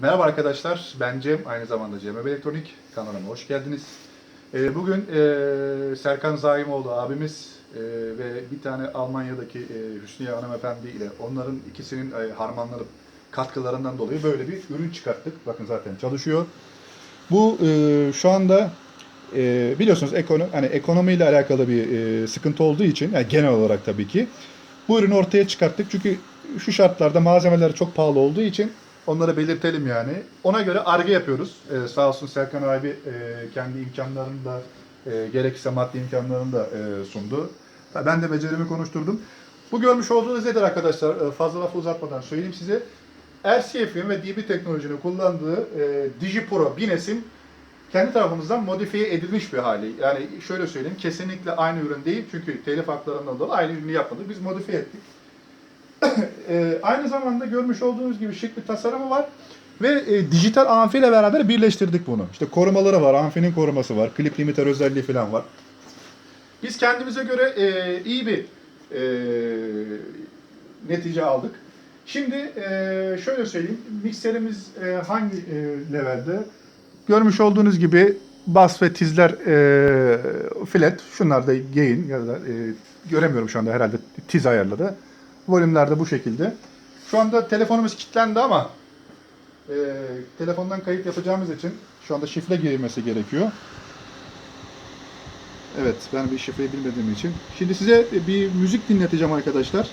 Merhaba arkadaşlar, ben Cem, aynı zamanda Cem Elektronik kanalıma hoş geldiniz. Ee, bugün e, Serkan Zaimoğlu abimiz e, ve bir tane Almanya'daki e, Hüsniye hanımefendi ile onların ikisinin e, harmanlanıp katkılarından dolayı böyle bir ürün çıkarttık. Bakın zaten çalışıyor. Bu e, şu anda e, biliyorsunuz ekonomi, hani ekonomiyle alakalı bir sıkıntı olduğu için, yani genel olarak tabii ki bu ürünü ortaya çıkarttık. Çünkü şu şartlarda malzemeler çok pahalı olduğu için onları belirtelim yani. Ona göre arge yapıyoruz. Ee, sağ olsun Serkan abi e, kendi imkanlarını da e, gerekirse maddi imkanlarını da e, sundu. Ben de becerimi konuşturdum. Bu görmüş olduğunuz nedir arkadaşlar? E, fazla lafı uzatmadan söyleyeyim size. RCF'in ve DB teknolojinin kullandığı e, DigiPro Bines'in kendi tarafımızdan modifiye edilmiş bir hali. Yani şöyle söyleyeyim, kesinlikle aynı ürün değil. Çünkü telif haklarından dolayı aynı ürünü yapmadık. Biz modifiye ettik. E, aynı zamanda görmüş olduğunuz gibi şık bir tasarımı var. Ve e, dijital amfi ile beraber birleştirdik bunu. İşte korumaları var, amfinin koruması var, klip limiter özelliği falan var. Biz kendimize göre e, iyi bir e, netice aldık. Şimdi e, şöyle söyleyeyim, mikserimiz e, hangi e, levelde? Görmüş olduğunuz gibi bas ve tizler e, flat, şunlar da gain ya da e, göremiyorum şu anda herhalde tiz ayarladı. Volümler de bu şekilde. Şu anda telefonumuz kilitlendi ama e, telefondan kayıt yapacağımız için şu anda şifre girilmesi gerekiyor. Evet, ben bir şifreyi bilmediğim için. Şimdi size bir müzik dinleteceğim arkadaşlar.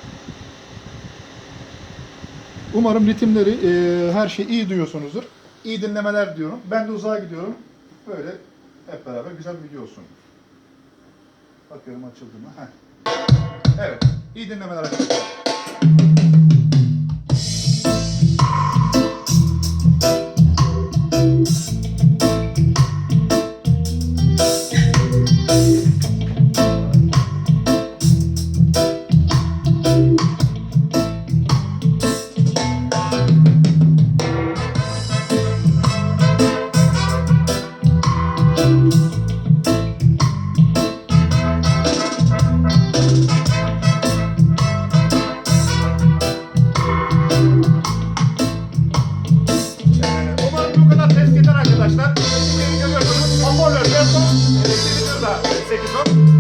Umarım ritimleri, e, her şeyi iyi duyuyorsunuzdur. İyi dinlemeler diyorum. Ben de uzağa gidiyorum. Böyle hep beraber güzel bir video olsun. Bakıyorum açıldı mı? Heh. Evet, iyi dinlemeler arkadaşlar. seguidor.